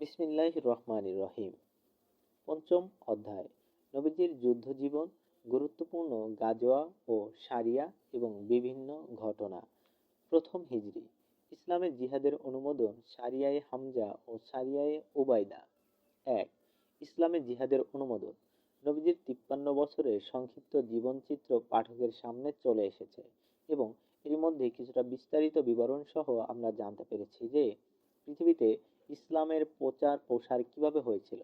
বিসমিল্লাহ রহমান রহিম। পঞ্চম অধ্যায়। নবীজির যুদ্ধ জীবন গুরুত্বপূর্ণ গাজোয়া ও সারিয়া এবং বিভিন্ন ঘটনা। প্রথম হিজরি। ইসলামের জিহাদের অনুমোদন সারিয়ায়ে হামজা ও সারিয়ায়ে ওবায়দা এক, ইসলামের জিহাদের অনুমোদন। নবীজির তিপ্পান্ন বছরের সংক্ষিপ্ত জীবনচিত্র পাঠকের সামনে চলে এসেছে এবং এর মধ্যে কিছুটা বিস্তারিত বিবরণ সহ আমরা জানতে পেরেছি যে, পৃথিবীতে ইসলামের প্রচার প্রসার কীভাবে হয়েছিল?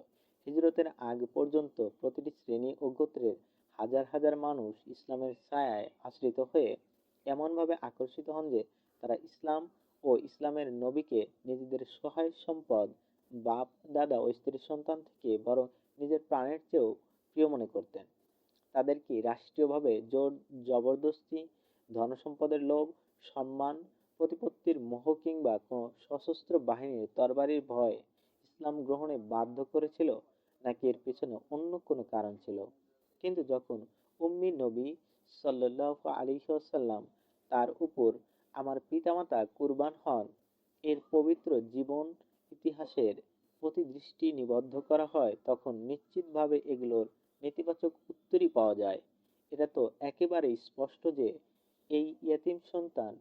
হিজরতের আগ পর্যন্ত প্রতিটি শ্রেণি ও গোত্রের হাজার হাজার মানুষ ইসলামের ছায়ায় আশ্রিত হয়ে এমনভাবে আকর্ষিত হন যে তারা ইসলাম ও ইসলামের নবীকে নিজেদের সহায় সম্পদ, বাপ, দাদা ও স্ত্রীর সন্তান থেকে বরং নিজের প্রাণের চেয়েও প্রিয় মনে করতেন। তাদেরকে রাষ্ট্রীয়ভাবে জোর, জবরদস্তি, ধনসম্পদের লোভ, সম্মান প্রতিপত্তির মোহ কিংবা কোনো সশস্ত্র বাহিনীর তরবারির ভয় ইসলাম গ্রহণে বাধ্য করেছিল, নাকি এর পেছনে অন্য কোনো কারণ ছিল? কিন্তু যখন উম্মি নবী সাল্লাহ আলিহাসাল্লাম তার উপর আমার পিতামাতা কুরবান হন, এর পবিত্র জীবন ইতিহাসের প্রতি দৃষ্টি নিবদ্ধ করা হয়, তখন নিশ্চিতভাবে এগুলোর নেতিবাচক উত্তরই পাওয়া যায়। এটা তো একেবারেই স্পষ্ট যে এই ইয়াতিম সন্তান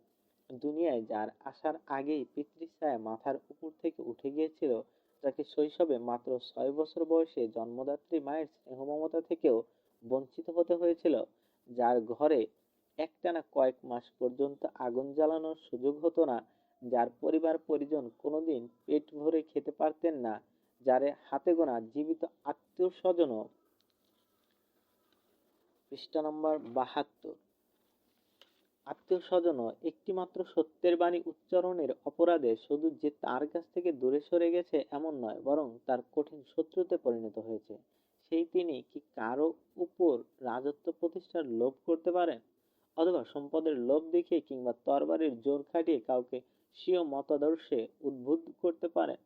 দুনিয়ায় যার আসার আগেই পিতৃছায়া মাথার উপর থেকে উঠে গিয়েছিল, যাকে শৈশবে মাত্র ছয় বছর বয়সে জন্মদাত্রী মায়ের স্নেহ মমতা থেকেও বঞ্চিত হতে হয়েছিল, যার ঘরে একটানা কয়েক মাস পর্যন্ত আগুন জ্বালানোর সুযোগ হতো না, যার পরিবার পরিজন কোনোদিন পেট ভরে খেতে পারতেন না, যারে হাতে গোনা জীবিত আত্মীয় স্বজনও। পৃষ্ঠা নম্বর বাহাত্তর। আত্মীয় স্বজনও একটিমাত্র সত্যের বাণী উচ্চারণের অপরাধে শুধু যে তার কাছ থেকে দূরে সরে গেছে এমন নয়, বরং তার কঠিন শত্রুতে পরিণত হয়েছে। সেই তিনি কি কারও উপর রাজত্ব প্রতিষ্ঠার লোভ করতে পারেন? অথবা সম্পদের লোভ দেখিয়ে কিংবা তরবারের জোর খাটিয়ে কাউকে স্বীয় মতাদর্শে উদ্বুদ্ধ করতে পারেন?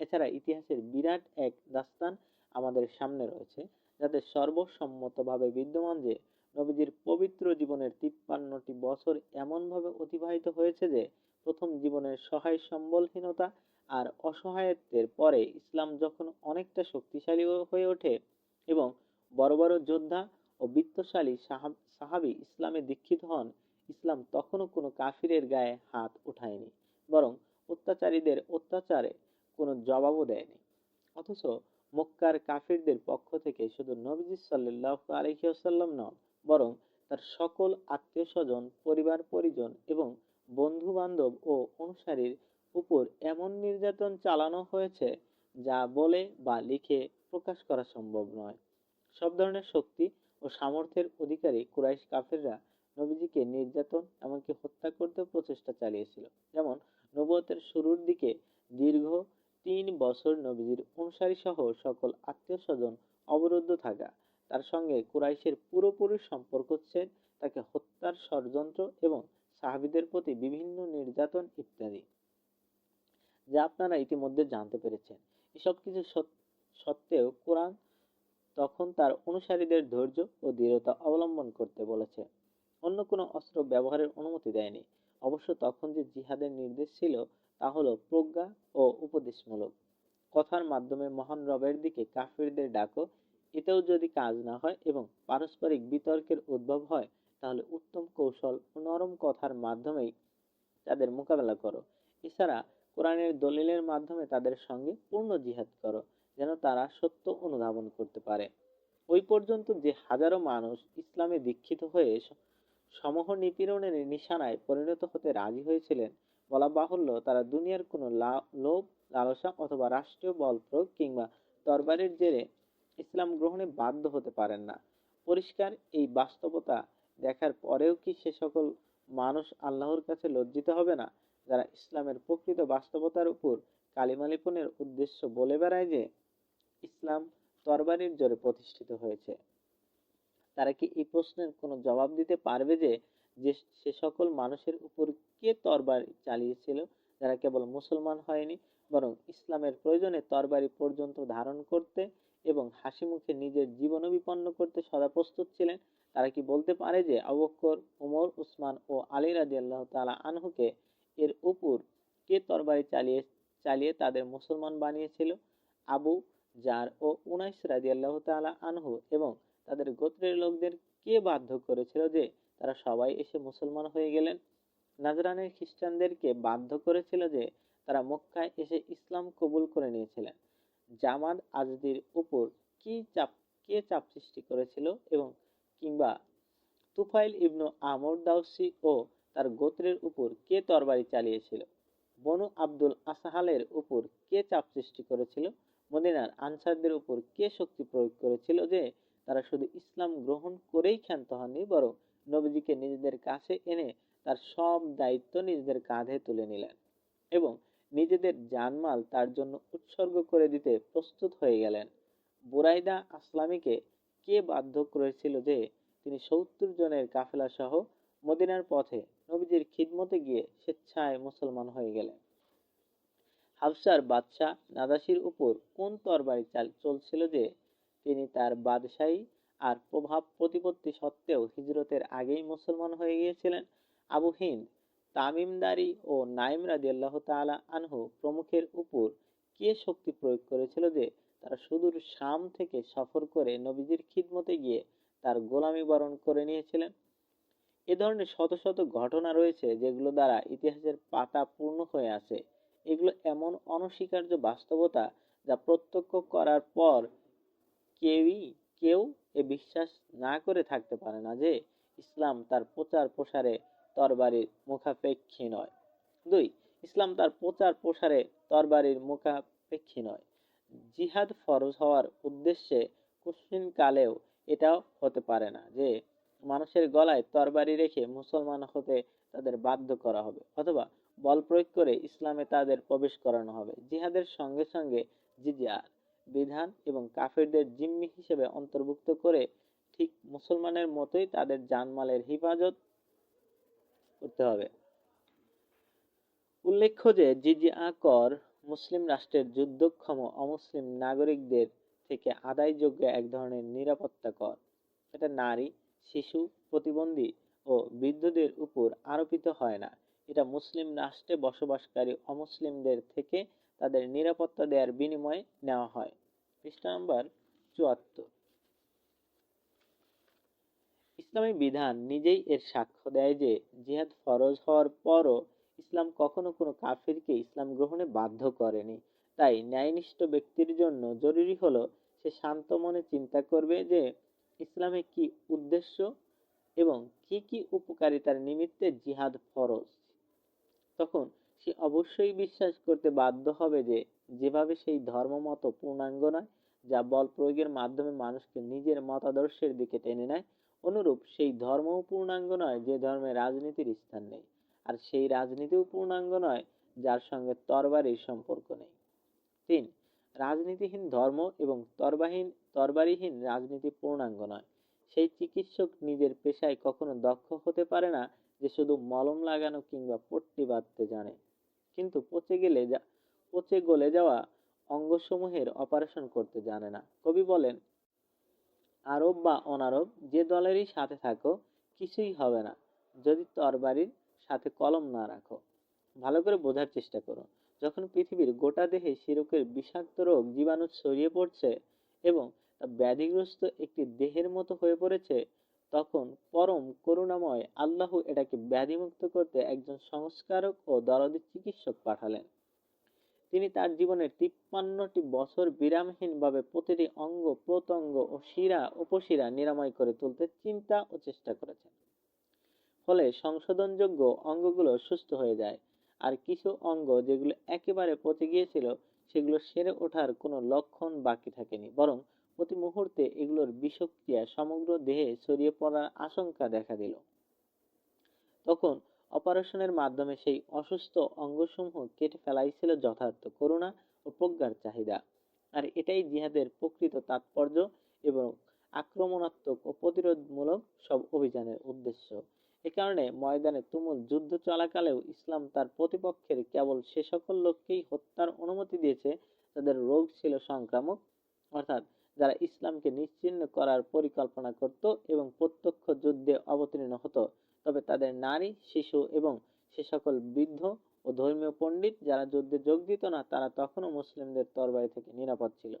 এছাড়া ইতিহাসের বিরাট এক দাস্তান আমাদের সামনে রয়েছে, যাতে সর্বসম্মতভাবে বিদ্যমান যে নবীজির পবিত্র জীবনের তিপ্পান্নটি বছর এমনভাবে অতিবাহিত হয়েছে যে, প্রথম জীবনের সহায় সম্বলহীনতা আর অসহায়ত্বের পরে ইসলাম যখন অনেকটা শক্তিশালী হয়ে ওঠে এবং বড় বড় যোদ্ধা ও বিত্তশালী সাহাবি ইসলামে দীক্ষিত হন, ইসলাম তখনও কোনো কাফিরের গায়ে হাত উঠায়নি বরং অত্যাচারীদের অত্যাচারে কোনো জবাবও দেয়নি। অথচ মক্কার কাফিরদের পক্ষ থেকে শুধু নবীজি সাল্লাহ আলহিউসাল্লাম নন বরং তার সকল আত্মীয় স্বজন পরিবার, পরিজন এবং বন্ধু বান্ধব ও অনুসারীর উপর এমন নির্যাতন চালানো হয়েছে যা বলে বা লিখে প্রকাশ করা সম্ভব নয়। সব ধরনের শক্তি ও সামর্থ্যের অধিকারী কুরাইশ কাফেররা নবীজিকে নির্যাতন এমনকি হত্যা করতে প্রচেষ্টা চালিয়েছিল। যেমন নবতের শুরুর দিকে দীর্ঘ তিন বছর নবীজির অনুসারী সহ সকল আত্মীয় স্বজন অবরুদ্ধ থাকা তার সঙ্গে কুরাইশের পুরোপুরি সম্পর্ক ছেদ তাকে হত্যার ষড়যন্ত্র এবং সাহাবিদের প্রতি বিভিন্ন নির্যাতন ইত্যাদি। যা আপনারা ইতিমধ্যে জানতে পেরেছেন। এসব কিছু সত্ত্বেও কোরআন তখন তার অনুসারীদের ধৈর্য ও দৃঢ়তা অবলম্বন করতে বলেছে। অন্য কোনো অস্ত্র ব্যবহারের অনুমতি দেয়নি। অবশ্য তখন যে জিহাদের নির্দেশ ছিল তা হলো প্রজ্ঞা ও উপদেশমূলক। কথার মাধ্যমে মহান রবের দিকে কাফিরদের ডাকো এতেও যদি কাজ না হয় এবং পারস্পরিক বিতর্কের উদ্ভব হয়, তাহলে উত্তম কৌশল ও নরম কথার মাধ্যমেই তাদের মোকাবেলা করো। এছাড়া কোরআনের দলিলের মাধ্যমে তাদের সঙ্গে পূর্ণ জিহাদ করো, যেন তারা সত্য অনুধাবন করতে পারে। ওই পর্যন্ত যে হাজারো মানুষ ইসলামে দীক্ষিত হয়ে সমহ নিপীড়নের নিশানায় পরিণত হতে রাজি হয়েছিলেন, বলা বাহুল্য তারা দুনিয়ার কোনো লোভ, লালসা অথবা রাষ্ট্রীয় বল প্রয়োগ কিংবা দরবারের জেরে ইসলাম গ্রহণে বাধ্য হতে পারেন না। পরিষ্কার এই বাস্তবতা দেখার পরেও কি সে সকল মানুষ আল্লাহর কাছে লজ্জিত হবে না? যারা ইসলামের প্রকৃত বাস্তবতার উপর কালিমালিপনের উদ্দেশ্য বলে বেড়ায় যে, ইসলাম তরবারির জোরে প্রতিষ্ঠিত হয়েছে। তারা কি এই প্রশ্নের কোনো জবাব দিতে পারবে যে যে সে সকল মানুষের উপর কে তরবার চালিয়েছিল? যারা কেবল মুসলমান হয়নি, বরং ইসলামের প্রয়োজনে তরবারি পর্যন্ত ধারণ করতে এবং হাসি মুখে নিজের জীবনও বিপন্ন করতে সদা প্রস্তুত ছিলেন। তারা কি বলতে পারে যে আবক্কর উমর, উসমান ও আলী রাজি আল্লাহ তালা আনহুকে এর উপর কে তরবারি চালিয়ে চালিয়ে তাদের মুসলমান বানিয়েছিল? আবু জার ও উনাইস আল্লাহ তাআলা আনহু এবং তাদের গোত্রের লোকদের কে বাধ্য করেছিল যে তারা সবাই এসে মুসলমান হয়ে গেলেন? নাজরানের খ্রিস্টানদেরকে বাধ্য করেছিল যে তারা মক্কায় এসে ইসলাম কবুল করে নিয়েছিলেন। জামাদ আজদির উপর কি চাপ, কে চাপ সৃষ্টি করেছিল এবং কিংবা তুফাইল ইবনু আমর দাউসি ও তার গোত্রের উপর কে তরবারি চালিয়েছিল? বনু আব্দুল আসাহালের উপর কে চাপ সৃষ্টি করেছিল? মদিনার আনসারদের উপর কে শক্তি প্রয়োগ করেছিল যে তারা শুধু ইসলাম গ্রহণ করেই ক্ষান্ত হননি, বরং নবীজিকে নিজেদের কাছে এনে তার সব দায়িত্ব নিজেদের কাঁধে তুলে নিলেন এবং নিজেদের জানমাল তার জন্য উৎসর্গ করে দিতে প্রস্তুত হয়ে গেলেন। বুরাইদা আসলামীকে কে বাধ্য করেছিল যে তিনি সত্তর জনের কাফেলা সহ মদিনার পথে নবীজির খিদমতে গিয়ে স্বেচ্ছায় মুসলমান হয়ে গেলেন। হাফসার বাদশাহ নাদাসির উপর কোন তরবারি চাল চলছিল যে তিনি তার বাদশাহী আর প্রভাব প্রতিপত্তি সত্ত্বেও হিজরতের আগেই মুসলমান হয়ে গিয়েছিলেন? আবু হিন্দ তামিমদারি ও নাইম রাদিয়াল্লাহু তাআলা আনহু প্রমুখের উপর কে শক্তি প্রয়োগ করেছিল যে তারা সুদূর শাম থেকে সফর করে নবীজির খিদমতে গিয়ে তার গোলামি বরণ করে নিয়েছিলেন। এ ধরনের শত শত ঘটনা রয়েছে যেগুলো দ্বারা ইতিহাসের পাতা পূর্ণ হয়ে আছে। এগুলো এমন অনস্বীকার্য বাস্তবতা যা প্রত্যক্ষ করার পর কেউই, কেউ এ বিশ্বাস না করে থাকতে পারে না যে ইসলাম তার প্রচার প্রসারে তরবারির মুখাপেক্ষী নয়। দুই, ইসলাম তার প্রচার প্রসারে তরবারির মুখাপেক্ষী নয়। জিহাদ ফরজ হওয়ার উদ্দেশ্যে কুসিন কালেও এটাও হতে পারে না যে, মানুষের গলায় তরবারি রেখে মুসলমান হতে তাদের বাধ্য করা হবে অথবা বল প্রয়োগ করে ইসলামে তাদের প্রবেশ করানো হবে। জিহাদের সঙ্গে সঙ্গে জিজিয়া বিধান এবং কাফেরদের জিম্মি হিসেবে অন্তর্ভুক্ত করে ঠিক মুসলমানের মতোই তাদের জানমালের হিফাজত করতে হবে। উল্লেখ্য যে জিজিয়া কর মুসলিম রাষ্ট্রের যুদ্ধক্ষম অমুসলিম নাগরিকদের থেকে আদায়যোগ্য এক ধরনের নিরাপত্তা কর। এটা নারী, শিশু, প্রতিবন্ধী ও বৃদ্ধদের উপর আরোপিত হয় না। এটা মুসলিম রাষ্ট্রে বসবাসকারী অমুসলিমদের থেকে তাদের নিরাপত্তা দেওয়ার বিনিময়ে নেওয়া হয়। পৃষ্ঠা নম্বর চুয়াত্তর। ইসলামী বিধান নিজেই এর সাক্ষ্য দেয় যে, জিহাদ ফরজ হওয়ার পরও ইসলাম কখনো কোনো কাফিরকে ইসলাম গ্রহণে বাধ্য করেনি। তাই ন্যায়নিষ্ঠ ব্যক্তির জন্য জরুরি হলো সে শান্ত মনে চিন্তা করবে যে, ইসলামে কি উদ্দেশ্য এবং কি কি উপকারিতার নিমিত্তে জিহাদ ফরজ। তখন সে অবশ্যই বিশ্বাস করতে বাধ্য হবে যে, যেভাবে সেই ধর্মমত পূর্ণাঙ্গ নয়, যা বল প্রয়োগের মাধ্যমে মানুষকে নিজের মতাদর্শের দিকে টেনে নেয় অনুরূপ সেই ধর্মও পূর্ণাঙ্গ নয়, যে ধর্মে রাজনীতির স্থান নেই। আর সেই রাজনীতিও পূর্ণাঙ্গ নয়, যার সঙ্গে তরবারির সম্পর্ক নেই। তিন, রাজনীতিহীন ধর্ম এবং তরবাহীন, তরবারিহীন রাজনীতি পূর্ণাঙ্গ নয়। সেই চিকিৎসক নিজের পেশায় কখনো দক্ষ হতে পারে না যে শুধু মলম লাগানো কিংবা পট্টি বাঁধতে জানে। কিন্তু পচে গেলে যা, পচে গলে যাওয়া অঙ্গসমূহের অপারেশন করতে জানে না। কবি বলেন আরব বা অনারব যে দলেরই সাথে থাকো, কিছুই হবে না। যদি তরবারির সাথে কলম না রাখো। ভালো করে বোঝার চেষ্টা করো। যখন পৃথিবীর গোটা দেহে শিরকের বিষাক্ত রোগ জীবাণু ছড়িয়ে পড়ছে এবং তা ব্যাধিগ্রস্ত একটি দেহের মতো হয়ে পড়েছে, তখন পরম করুণাময় আল্লাহ এটাকে ব্যাধিমুক্ত করতে একজন সংস্কারক ও দরদি চিকিৎসক পাঠালেন। তিনি তার জীবনের তিপ্পান্নটি বছর বিরামহীনভাবে প্রতিটি অঙ্গ, প্রত্যঙ্গ ও শিরা, উপশিরা নিরাময় করে তুলতে চিন্তা ও চেষ্টা করেছেন। ফলে সংশোধনযোগ্য অঙ্গগুলো সুস্থ হয়ে যায়। আর কিছু অঙ্গ যেগুলো একেবারে পচে গিয়েছিল, সেগুলো সেরে ওঠার কোনো লক্ষণ বাকি থাকেনি। বরং প্রতি মুহূর্তে এগুলোর বিষক্রিয়া সমগ্র দেহে ছড়িয়ে পড়ার আশঙ্কা দেখা দিল। তখন অপারেশনের মাধ্যমে সেই অসুস্থ অঙ্গসমূহ কেটে ফেলাই ছিল যথার্থ করুণা ও প্রজ্ঞার চাহিদা। আর এটাই জিহাদের প্রকৃত তাৎপর্য এবং আক্রমণাত্মক ও প্রতিরোধমূলক সব অভিযানের উদ্দেশ্য। এ কারণে ময়দানে তুমুল যুদ্ধ চলাকালেও ইসলাম তার প্রতিপক্ষের কেবল সে সকল লোককেই হত্যার অনুমতি দিয়েছে তাদের রোগ ছিল সংক্রামক, অর্থাৎ যারা ইসলামকে নিশ্চিহ্ন করার পরিকল্পনা করত এবং প্রত্যক্ষ যুদ্ধে অবতীর্ণ হতো। তবে তাদের নারী, শিশু এবং সে সকল বৃদ্ধ ও ধর্মীয় পণ্ডিত যারা যুদ্ধে যোগ দিত না, তারা তখনও মুসলিমদের তরবারি থেকে নিরাপদ ছিল।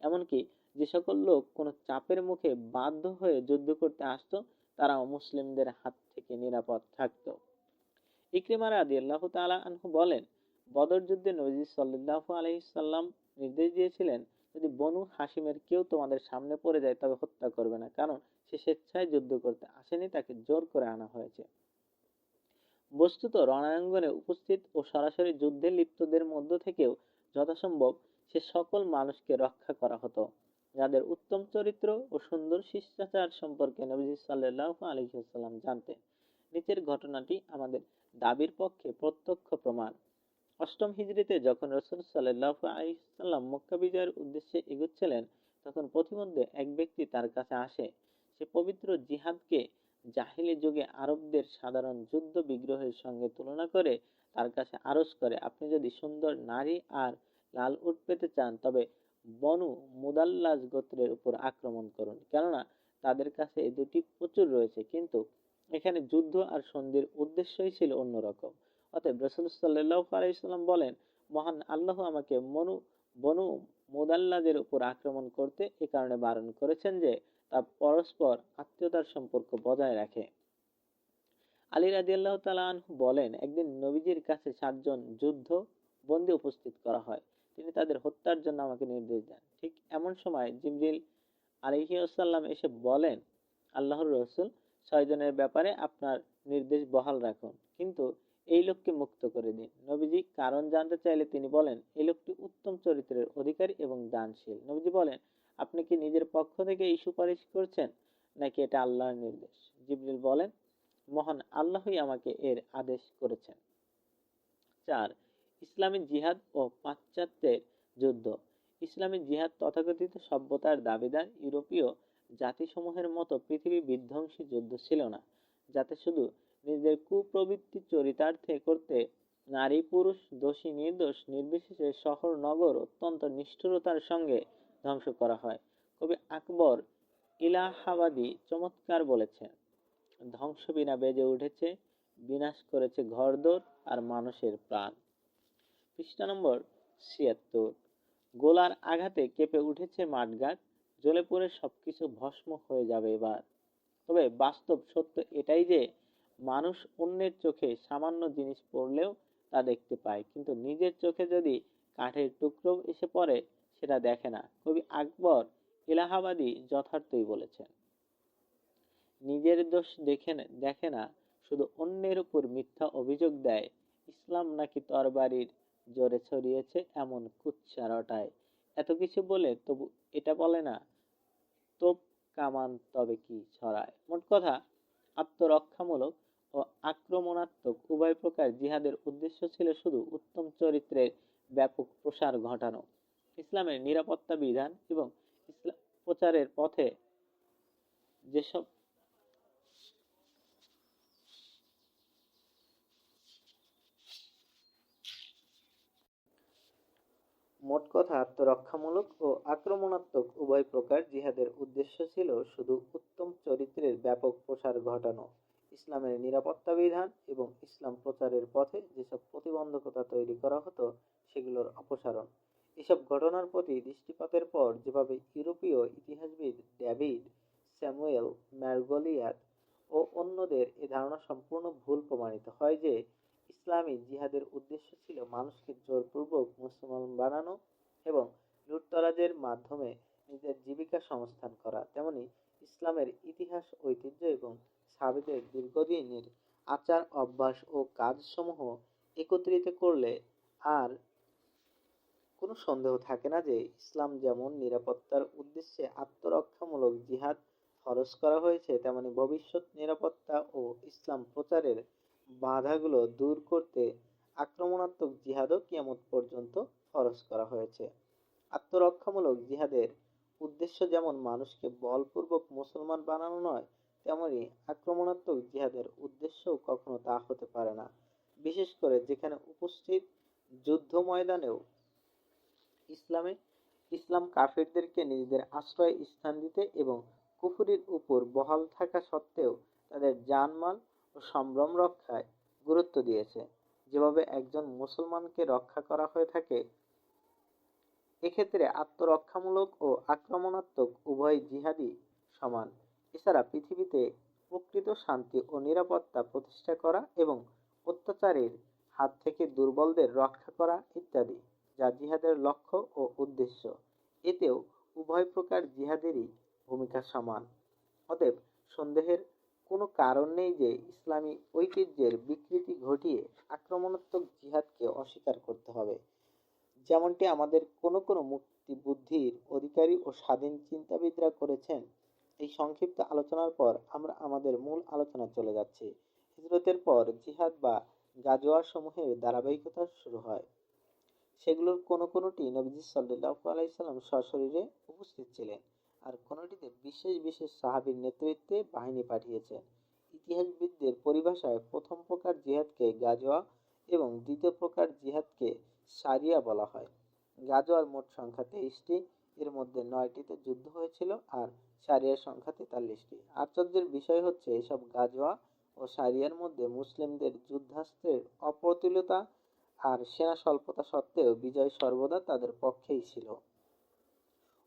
এমনকি যে সকল লোক কোনো চাপের মুখে বাধ্য হয়ে যুদ্ধ করতে আসতো, তারাও মুসলিমদের হাত থেকে নিরাপদ থাকতো। ইকরিমা রাদি আল্লাহ তালা আনহু বলেন, বদর যুদ্ধে নবী সাল্লাহ আলহিসাল্লাম নির্দেশ দিয়েছিলেন, যদি বনু হাসিমের কেউ তোমাদের সামনে পড়ে যায়, তবে হত্যা করবে না। কারণ সে স্বেচ্ছায় যুদ্ধ করতে আসেনি, তাকে জোর করে আনা হয়েছে। বস্তুত রণাঙ্গনে উপস্থিত ও সরাসরি যুদ্ধে লিপ্তদের মধ্য থেকেও যথাসম্ভব সে সকল মানুষকে রক্ষা করা হতো, যাদের উত্তম চরিত্র ও সুন্দর শিষ্টাচার সম্পর্কে নবীজি সাল্লাহ আলহিহাল্লাম জানতেন। নিচের ঘটনাটি আমাদের দাবির পক্ষে প্রত্যক্ষ প্রমাণ। অষ্টম হিজড়িতে যখন রসুল সাল্লাহ আলহিসাল্লাম মক্কা বিজয়ের উদ্দেশ্যে এগুচ্ছিলেন, তখন প্রতিমধ্যে এক ব্যক্তি তার কাছে আসে সে পবিত্র জিহাদকে জাহিলি যুগে আরবদের সাধারণ যুদ্ধ বিগ্রহের সঙ্গে তুলনা করে তার কাছে আরজ করে। আপনি যদি সুন্দর নারী আর লাল উট পেতে চান, তবে বনু মুদাল্লাজ গোত্রের উপর আক্রমণ করুন, কেননা তাদের কাছে এই দুটি প্রচুর রয়েছে। কিন্তু এখানে যুদ্ধ আর সন্ধির উদ্দেশ্যই ছিল অন্যরকম। অতএব রসুল সাল্লাহ আলাইসাল্লাম বলেন, মহান আল্লাহ আমাকে মনু, বনু মুদাল্লাদের উপর আক্রমণ করতে এ কারণে বারণ করেছেন যে তা পরস্পর আত্মীয়তার সম্পর্ক বজায় রাখে। আলী রাজি আল্লাহ আনহু বলেন, একদিন নবীজির কাছে সাতজন যুদ্ধ বন্দী উপস্থিত করা হয়। তিনি তাদের হত্যার জন্য আমাকে নির্দেশ দেন। ঠিক এমন সময় জিবরিল আলহিউসাল্লাম এসে বলেন, আল্লাহর রসুল ছয়জনের ব্যাপারে আপনার নির্দেশ বহাল রাখুন। কিন্তু এই লোককে মুক্ত করে দিন। নবীজি কারণ জানতে চাইলে তিনি বলেন, এই লোকটি উত্তম চরিত্রের অধিকারী এবং দানশীল। নবীজি বলেন আপনি কি নিজের পক্ষ থেকে এই সুপারিশ করছেন? নাকি এটা আল্লাহর নির্দেশ? জিবরিল বলেন, মহান আল্লাহই আমাকে এর আদেশ করেছেন। চার, ইসলামী জিহাদ ও পাশ্চাত্যের যুদ্ধ। ইসলামী জিহাদ তথাকথিত সভ্যতার দাবিদার ইউরোপীয় জাতিসমূহের মতো পৃথিবী বিধ্বংসী যুদ্ধ ছিল না, যাতে শুধু নিজেদের কুপ্রবৃত্তি চরিতার্থে করতে নারী পুরুষ দোষী নির্দোষ নির্বিশেষে শহর নগর অত্যন্ত নিষ্ঠুরতার সঙ্গে ধ্বংস করা হয়। কবি আকবর ইলাহাবাদী চমৎকার বলেছেন, ধ্বংস বিনা বেজে উঠেছে, বিনাশ করেছে ঘরদোর আর মানুষের প্রাণ। পৃষ্ঠা নম্বর ছিয়াত্তর, গোলার আঘাতে কেঁপে উঠেছে মাঠঘাট, জ্বলে পড়ে সবকিছু ভস্ম হয়ে যাবে এবার। তবে বাস্তব সত্য এটাই যে, মানুষ অন্যের চোখে সামান্য জিনিস পড়লেও তা দেখতে পায়, কিন্তু নিজের চোখে যদি কাঠের টুকরো এসে পড়ে সেটা দেখে না। কবি আকবর এলাহাবাদী যথার্থই বলেছেন, নিজের দোষ দেখে দেখে না, শুধু অন্যের উপর মিথ্যা অভিযোগ দেয়। ইসলাম নাকি তরবারির জোরে ছড়িয়েছে এমন কুচ্ছা রটায় এত কিছু বলে তবু এটা বলে না, তোপ কামান তবে কি ছড়ায়। মোট কথা, আত্মরক্ষামূলক ও আক্রমণাত্মক উভয় প্রকার জিহাদের উদ্দেশ্য ছিল শুধু উত্তম চরিত্রের ব্যাপক প্রসার ঘটানো। ইসলামের নিরাপত্তা বিধান এবং ইসলাম প্রচারের পথে যেসব মোট কথা আত্মরক্ষামূলক ও আক্রমণাত্মক উভয় প্রকার জিহাদের উদ্দেশ্য ছিল শুধু উত্তম চরিত্রের ব্যাপক প্রসার ঘটানো। ইসলামের নিরাপত্তা বিধান এবং ইসলাম প্রচারের পথে যেসব প্রতিবন্ধকতা তৈরি করা হতো, সেগুলোর অপসারণ। এসব ঘটনার প্রতি দৃষ্টিপাতের পর যেভাবে ইউরোপীয় ইতিহাসবিদ ডেভিড স্যামুয়েল ম্যারগলিয়াত ও অন্যদের এ ধারণা সম্পূর্ণ ভুল প্রমাণিত হয় যে ইসলামী জিহাদের উদ্দেশ্য ছিল মানুষকে জোরপূর্বক মুসলমান বানানো এবং লুটতরাজের মাধ্যমে নিজের জীবিকা সংস্থান করা। তেমনি ইসলামের ইতিহাস, ঐতিহ্য এবং সাবেদের দীর্ঘদিনের আচার অভ্যাস ও কাজসমূহ একত্রিত করলে আর কোনো সন্দেহ থাকে না যে ইসলাম যেমন নিরাপত্তার উদ্দেশ্যে আত্মরক্ষামূলক জিহাদ খরচ করা হয়েছে, তেমনি ভবিষ্যৎ নিরাপত্তা ও ইসলাম প্রচারের বাধাগুলো দূর করতে আক্রমণাত্মক জিহাদও কিয়ামত পর্যন্ত খরচ করা হয়েছে। আত্মরক্ষামূলক জিহাদের উদ্দেশ্য যেমন মানুষকে বলপূর্বক মুসলমান বানানো নয়, তেমনি আক্রমণাত্মক জিহাদের উদ্দেশ্যও কখনো তা হতে পারে না। বিশেষ করে যেখানে উপস্থিত যুদ্ধ ময়দানেও ইসলামে, ইসলাম কাফেরদেরকে নিজেদের আশ্রয় স্থান দিতে এবং কুফুরির উপর বহাল থাকা সত্ত্বেও তাদের জানমাল ও সম্ভ্রম রক্ষায় গুরুত্ব দিয়েছে। যেভাবে একজন মুসলমানকে রক্ষা করা হয়ে থাকে, এক্ষেত্রে আত্মরক্ষামূলক ও আক্রমণাত্মক উভয় জিহাদি সমান। এছাড়া পৃথিবীতে প্রকৃত শান্তি ও নিরাপত্তা প্রতিষ্ঠা করা এবং অত্যাচারের হাত থেকে দুর্বলদের রক্ষা করা ইত্যাদি। যা জিহাদের লক্ষ্য ও উদ্দেশ্য। এতেও উভয় প্রকার জিহাদেরই ভূমিকা সমান। অতএব সন্দেহের কোনো কারণ নেই যে ইসলামী ঐতিহ্যের বিকৃতি ঘটিয়ে আক্রমণাত্মক জিহাদকে অস্বীকার করতে হবে। যেমনটি আমাদের কোনো কোনো মুক্তি বুদ্ধির অধিকারী ও স্বাধীন চিন্তাবিদরা করেছেন, এই সংক্ষিপ্ত আলোচনার পর আমরা আমাদের মূল আলোচনা চলে যাচ্ছি। হিজরতের পর জিহাদ বা গাজোয়া সমূহের ধারাবাহিকতা শুরু হয়। সেগুলোর কোনো কোনোটি নবীজি সাল্লাহ আলাইসাল্লাম সশরীরে উপস্থিত ছিলেন আর কোনোটিতে বিশেষ বিশেষ সাহাবীর নেতৃত্বে বাহিনী পাঠিয়েছেন। ইতিহাসবিদদের পরিভাষায় প্রথম প্রকার জিহাদকে গাজোয়া এবং দ্বিতীয় প্রকার জিহাদকে সারিয়া বলা হয়। গাজোয়ার মোট সংখ্যা তেইশটি, এর মধ্যে নয়টিতে যুদ্ধ হয়েছিল আর সারিয়ার সংখ্যা তেতাল্লিশটি। আশ্চর্যের বিষয় হচ্ছে এসব গাজোয়া ও সারিয়ার মধ্যে মুসলিমদের যুদ্ধাস্ত্রের অপ্রতুলতা আর সেনা স্বল্পতা সত্ত্বেও বিজয় সর্বদা তাদের পক্ষেই ছিল।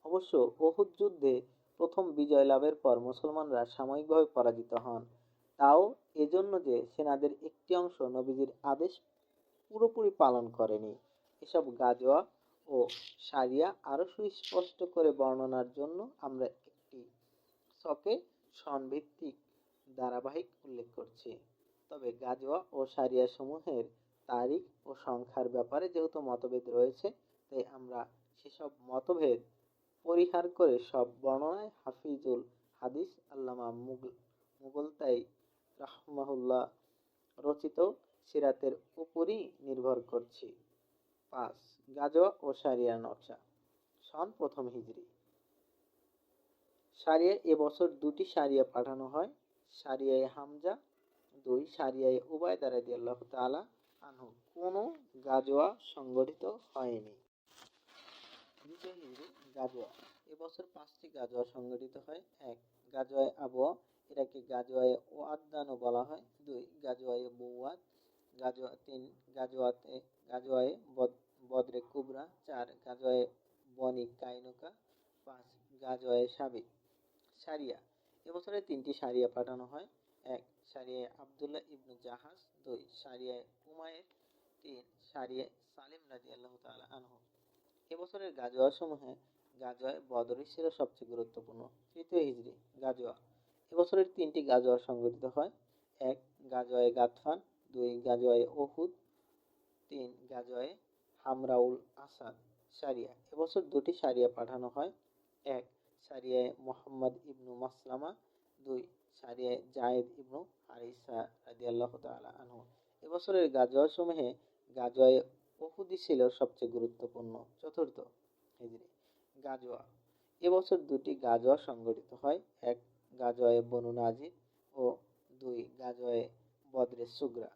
অবশ্য ওহুদ যুদ্ধে প্রথম বিজয় লাভের পর মুসলমানরা সাময়িকভাবে পরাজিত হন। তাও এজন্য যে সেনাদের একটি অংশ নবীজির আদেশ পুরোপুরি পালন করেনি। এসব গাজোয়া ও সারিয়া আরও সুস্পষ্ট করে বর্ণনার জন্য আমরা একটি শকে সনভিত্তিক ধারাবাহিক উল্লেখ করছি। তবে গাজোয়া ও সারিয়া সমূহের তারিখ ও সংখ্যার ব্যাপারে যেহেতু মতভেদ রয়েছে, তাই আমরা সেসব মতভেদ পরিহার করে সব বর্ণনায় হাফিজুল হাদিস আল্লামা মুগল মুগলতাই রাহমাহুল্লাহ রচিত সিরাতের উপরই নির্ভর করছি। পাঁচ গাজোয়া ও সারিয়ার নকশা। সন প্রথম হিজরি। সারিয়া এবছর দুটি সারিয়া পাঠানো হয়, সারিয়ায় হামজা, দুই সারিয়ায় উবায়দা রাদি আল্লাহ তালা আনহু। কোনো গাজোয়া সংগঠিত হয়নি। গাজোয়া। এবছর পাঁচটি গাজোয়া সংগঠিত হয়। এক, গাজোয়ায় আবহাওয়া, এটাকে গাজোয়ায় ওয়াদ্দানও বলা হয়। দুই, গাজোয়ায় বৌয়াদ গাজোয়া তিন, গাজোয়াতে, গাজোয়ায় বদরে কুবরা, চার, গাজোয়ায় বনি কাইনুকা, পাঁচ, গাজোয়ায় সাবিক। সারিয়া। এবছরে তিনটি সারিয়া পাঠানো হয়। এক, সারিয়ায় আবদুল্লাহ ইবনু জাহাজ দুই, সারিয়ায় সারিয়ায় সালিম রাজি আল্লাহ তালা আনহু। এবছরের গাজোয়া সমূহে গাজোয়ায় বদরই ছিল সবচেয়ে গুরুত্বপূর্ণ, তৃতীয় হিজড়ি গাজোয়া। এবছরের তিনটি গাজোয়া সংগঠিত হয়। এক, গাজোয়ায় গাতফান, দুই, গাজোয়ায় ওহুদ তিন, গাজোয়ায় হামরাউল আসাদ সারিয়া। এবছর দুটি সারিয়া পাঠানো হয়। এক, সারিয়ায় মোহাম্মদ ইবনু মাসলামা, দুই, সারিয়ায় জায়েদ ইবনু হারিসা রাদিয়াল্লাহু তাআলা আনহু। এবছরের গাজোয়া সমূহে গাজোয়ায় ওহুদি ছিল সবচেয়ে গুরুত্বপূর্ণ। চতুর্থ, হিজরি। গাজোয়া। এবছর দুটি গাজোয়া সংগঠিত হয়। এক গাজোয়ায় বনু নাজির ও দুই গাজোয়ায় বদরে সুগরা।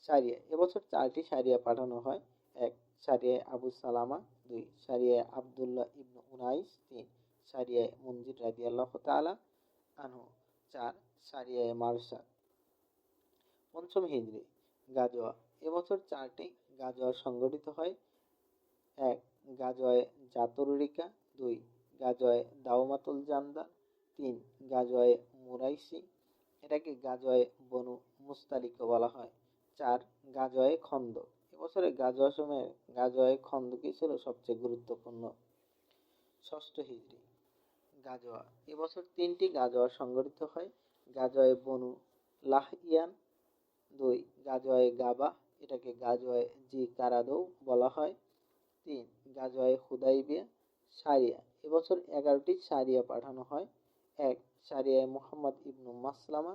সারিয়া এবছর চারটি সারিয়া পাঠানো হয়। এক সারিয়ায় আবু সালামা, দুই সারিয়ায় আবদুল্লাহ ইবনু উনাইস, তিন সারিয়ায় মঞ্জির রাদিয়াল্লাহ তালা আনহু, চার সারিয়ায় মার্শা পঞ্চম হিজরি, গাজোয়া। এবছর চারটি গাজোয়া সংগঠিত হয়। এক, গাজোয়ায় জাতরুরিকা দুই, গাজোয়ায় দাওমাতুল জান্দা। তিন, গাজোয়ায় মুরাইসি এটাকে গাজোয়ায় বনু মুস্তালিকও বলা হয়। চার, গাজোয়ায় খন্দ। এবছরে গাজোয়া সময়ের গাজোয়ায় খন্দকই ছিল সবচেয়ে গুরুত্বপূর্ণ। ষষ্ঠ হিজড়ি গাজোয়া। এবছর তিনটি গাজোয়া সংগঠিত হয়। গাজোয়ায় বনু লাহিয়ান দুই, গাজোয়ায় গাবা এটাকে গাজোয়ায় জি কারাদৌ বলা হয়। তিন গাজোয়ায় হুদাইবিয়া সারিয়া। এবছর এগারোটি সারিয়া পাঠানো হয়। এক সারিয়ায় মোহাম্মদ ইবনু মাসলামা,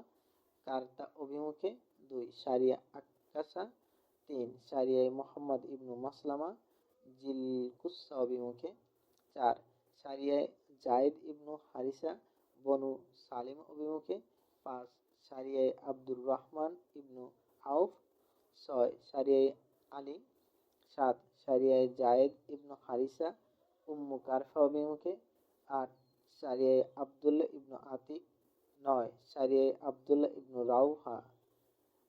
কার্তা অভিমুখে। দুই, সারিয়া আকাশা তিন সারিয়ায় মোহাম্মদ ইবনু মাসলামা জিলকুসা অভিমুখে। চার সারিয়ায় জায়েদ ইবনু হারিসা, বনু সালিম অভিমুখে। পাঁচ সারিয়ায় আব্দুর রহমান ইবনু আউফ ছয়, সারিয়ায় আলী, সাত, সারিয়ায় জায়েদ ইবনু হারিসা, উম্মু কারফা অভিমুখে আট, সারিয়ায় আবদুল্লাহ ইবনু আতিক, নয়, সারিয়ায় আবদুল্লাহ ইবনু রাউহা,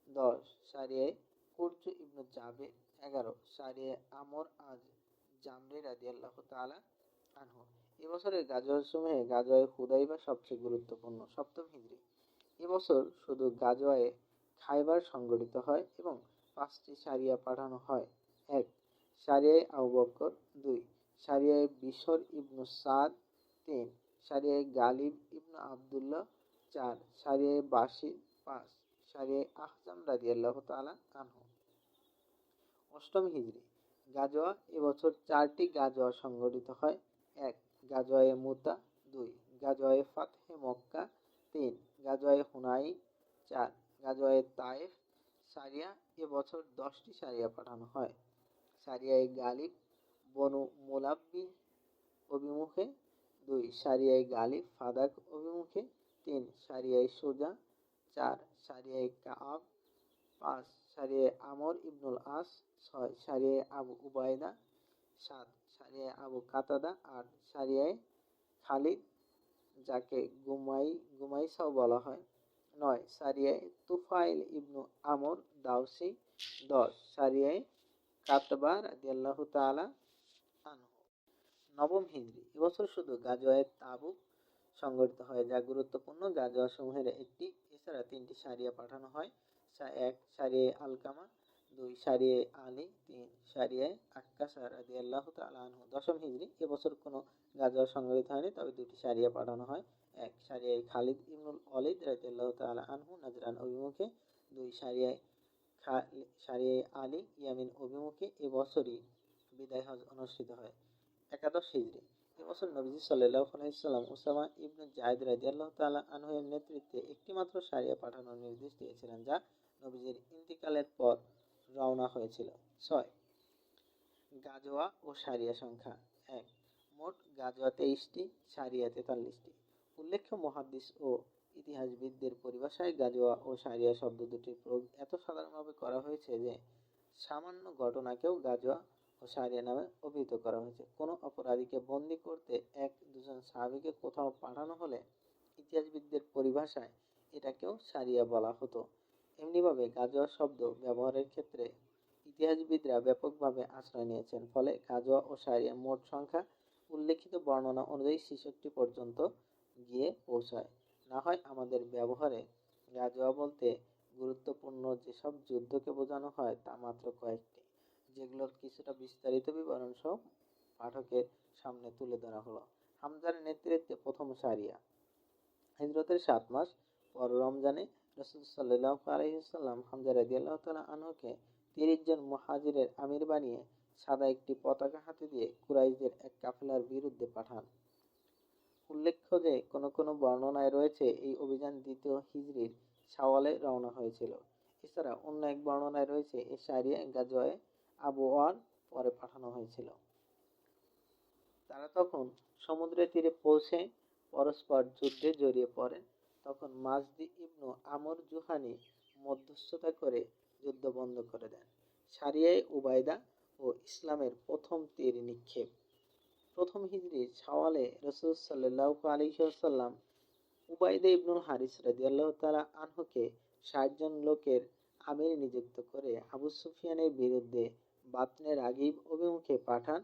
দশ, সারিয়ায় কুরজু ইবনু জাবের, এগারো সারিয়ে আমর আজ জামরি রাদিয়াল্লাহ তাআলা আনহু। এবছরের গাজওয়া সময়ে গাজওয়ায়ে হুদাইবা সবচেয়ে গুরুত্বপূর্ণ সপ্তম হিজরি। এবছর শুধু গাজওয়ায়ে খাইবার সংগঠিত হয় এবং পাঁচটি সারিয়া পাঠানো হয়। এক, সারিয়ায় আবু বকর। দুই, সারিয়ায় বিশর ইবনু সাদ। তিন, সারিয়ায় গালিব ইবনু আবদুল্লাহ। চার, সারিয়ায় বাসির পাঁচ, সারিয়ায় আহজাম রাদিয়াল্লাহ তাআলা আনহু। অষ্টম হিজরি, গাজোয়া। এবছর চারটি গাজোয়া সংগঠিত হয়। এক, গাজোয়ায়ে মুতা। দুই, গাজোয়ায়ে ফাতহে মক্কা। তিন, গাজোয়ায়ে হুনাইন। চার, গাজোয়ায়ে তায়েফ। সারিয়া এবছর দশটি সারিয়া পাঠানো হয়। সারিয়ায় গালিব, বনু মোলাব্বি অভিমুখে দুই, সারিয়ায় গালিব, ফাদাক অভিমুখে তিন, সারিয়ায় সোজা চার, সারিয়ায় কাব পাঁচ, সারিয়ায় আমর ইবনুল আস ছয়, সারিয়ায় আবু উবায়দা সাত, সারিয়ায় আবু কাতাদা আট, সারিয়ায় খালিদ, যাকে গুমাই, গুমাইসাও বলা হয়। নয়। সারিয়ায় তুফাইল ইবনু আমর দাউসি দশ। সারিয়ায় কাতবা রাদিয়াল্লাহু তাআলা আনহু। নবম হিজরি। এবছর শুধু গাজওয়ায়ে তাবুক সংগঠিত হয়, যা গুরুত্বপূর্ণ। গাজওয়া সমূহের একটি, এছাড়া তিনটি সারিয়া পাঠানো হয়। এক সারিয়ে আলকামা। দুই সারিয়ে আলী। তিন সারিয়ে আক্কাসা রাদিয়াল্লাহু তাআলা আনহু। দশম হিজরি। এবছর কোনো গাজোয়া সংগঠিত হয়নি, তবে দুটি সারিয়া পাঠানো হয়। এক সারিয়ায় খালিদ ইবনুল ওয়ালিদ রাদিয়াল্লাহু তাআলা আনহু নাজরান অভিমুখে, দুই সারিয়ায় সারিয়ায় আলী ইয়ামিন অভিমুখে এবছরই বিদায় হজ অনুষ্ঠিত হয়। একাদশ হিজরি। এবছর নবীজি ইবনু জায়েদ এর নেতৃত্বে একটি মাত্র সারিয়া পাঠানোর নির্দেশ দিয়েছিলেন, যা নবীজির ইন্তিকালের পর রওনা হয়েছিল। ছয় গাজোয়া ও সারিয়া সংখ্যা। এক, মোট গাজোয়া তেইশটি, সারিয়া তেতাল্লিশটি। উল্লেখ্য মহাদ্দিস ও ইতিহাসবিদদের পরিভাষায় গাজোয়া ও সারিয়া শব্দ দুটির প্রয়োগ এত সাধারণভাবে করা হয়েছে যে সামান্য ঘটনাকেও গাজোয়া ও সারিয়া নামে অভিহিত করা হয়েছে। কোনো অপরাধীকে বন্দি করতে এক দুজন সাহাবীকে কোথাও পাঠানো হলে ইতিহাসবিদদের পরিভাষায় এটাকেও সারিয়া বলা হতো। এমনিভাবে গাজোয়া শব্দ ব্যবহারের ক্ষেত্রে ইতিহাসবিদরা ব্যাপকভাবে আশ্রয় নিয়েছেন, ফলে গাজোয়া ও সারিয়া মোট সংখ্যা উল্লেখিত বর্ণনা অনুযায়ী ছেষট্টি পর্যন্ত গিয়ে পৌঁছায়। না হয় আমাদের ব্যবহারে গাজোয়া বলতে গুরুত্বপূর্ণ যেসব যুদ্ধকে বোঝানো হয় তা মাত্র কয়েকটি, যেগুলোর কিছুটা বিস্তারিত বিবরণ সহ পাঠকের সামনে তুলে ধরা হলো। হামজার নেতৃত্বে প্রথম সারিয়া। হিজরতের সাত মাস পর রমজানে রসুল সাল্লাহ আলহিসাল্লাম হামজা রাদিয়াল্লাহ তালা আনহুকে তিরিশ জন মুহাজিরের আমির বানিয়ে সাদা একটি পতাকা হাতে দিয়ে কুরাইশদের এক কাফেলার বিরুদ্ধে পাঠান। উল্লেখ্য যে, কোনো কোনো বর্ণনায় রয়েছে এই অভিযান দ্বিতীয় হিজরির সাওয়ালে রওনা হয়েছিল। এছাড়া অন্য এক বর্ণনায় রয়েছে, এ সারিয়া গাজোয়ে আবু ওয়ার পরে পাঠানো হয়েছিল। তারা তখন সমুদ্রের তীরে পৌঁছে পরস্পর যুদ্ধে জড়িয়ে পড়েন। তখন মাজদি ইবনু আমর জুহানি মধ্যস্থতা করে যুদ্ধ বন্ধ করে দেন। সারিয়ায় উবায়দা ও ইসলামের প্রথম তীর নিক্ষেপ। প্রথম হিজরির ছাওয়ালে রসুল সাল্লাহ আলিহাসাল্লাম উবাইদা ইবনুল হারিস রাদিয়াল্লাহ তালা আনহুকে ষাট জন লোকের আমির নিযুক্ত করে আবু সুফিয়ানের বিরুদ্ধে বাতনের আগিব অভিমুখে পাঠান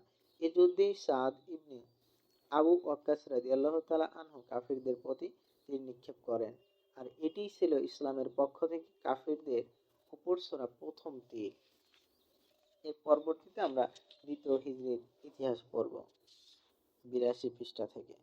যুদ্ধেই সাদ ইবনে আবু ওয়াক্কাস রাদিয়াল্লাহ তালা আনহু কাফিরদের প্রতি তীর নিক্ষেপ করেন। আর এটিই ছিল ইসলামের পক্ষ থেকে কাফিরদের উপর ছোড়া প্রথম তীর। এর পরবর্তীতে আমরা দ্বিতীয় হিজরির ইতিহাস পড়ব। বিরাশি পৃষ্ঠা থেকে।